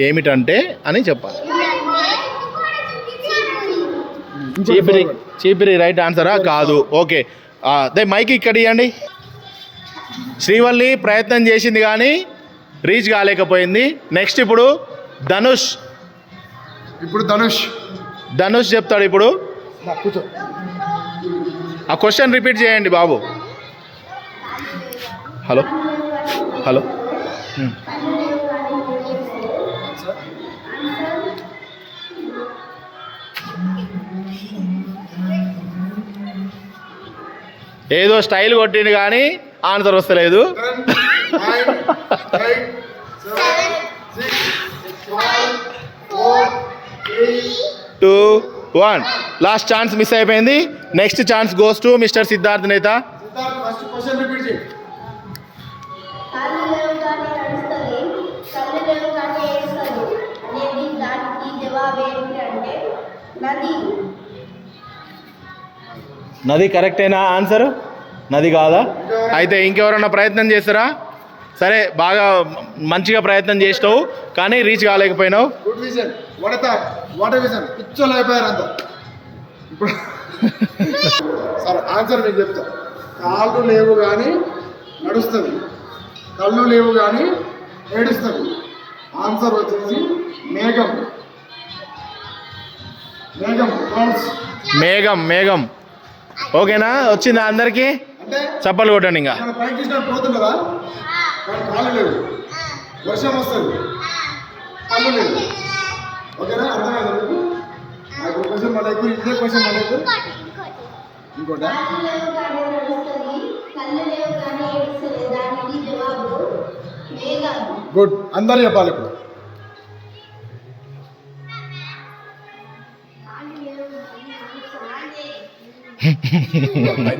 ఏమిటంటే అని చెప్పాలి. చీపిరి చీపిరి రైట్ ఆన్సరా? కాదు. ఓకే. అదే మైక్ ఇక్కడ ఇవ్వండి శ్రీవల్లి ప్రయత్నం చేసింది కానీ రీచ్ కాలేకపోయింది. నెక్స్ట్ ఇప్పుడు ధనుష్. ఇప్పుడు ధనుష్. ధనుష్ చెప్తాడు ఇప్పుడు. ఆ క్వశ్చన్ రిపీట్ చేయండి బాబు. హలో. హలో. హ్మ్. ఏదో స్టైల్ కొట్టిండు కానీ ఆన్సర్ వస్తలేదు. Two one. Last chance miss అయిపోయింది. Next chance goes to mister Siddharth నేత. నది. నది కరెక్టేనా ఆన్సర్? నది కాదా? అయితే ఇంకెవరన్నా ప్రయత్నం చేస్తారా? సరే బాగా మంచిగా ప్రయత్నం చేసినావు కానీ reach కాలేకపోయినావు. Good vision what thought what vision పిచ్చోలు అయిపోయారు అంత ఇప్పుడు సరే ఆన్సర్ మీకు చెప్తా. కాళ్ళు లేవు కానీ నడుస్తుంది. కళ్ళు లేవు కానీ ఏడుస్తుంది. ఆన్సర్ వచ్చేసి మేఘం. మేఘం మేఘం ఓకేనా? వచ్చిందా అందరికీ? చప్పలు కొట్టండి ఇంకా. వర్షం వస్తుంది. ఓకేనా? మీకు? నాకు క్వశ్చన్ మళ్ళీ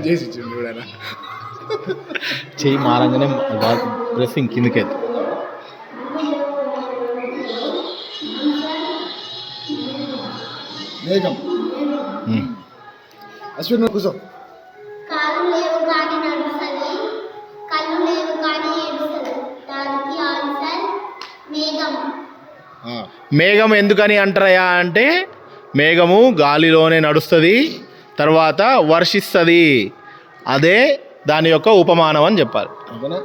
చేసి చూడనా చెయ్యి మారంగానే డ్రెస్సింగ్ కిందకి అశ్విన్ నువ్వు కూర్చో. కాళ్ళు లేవు కానీ నడుస్తుంది. కళ్ళు లేవు కానీ ఏడుస్తుంది. దానికి ఆన్సర్ మేఘం. మేఘం ఎందుకని అంటారయా అంటే మేఘము గాలిలోనే నడుస్తుంది. తర్వాత వర్షిస్తుంది. అదే దాని యొక్క ఉపమానం అని చెప్పాలి. ఓకేనా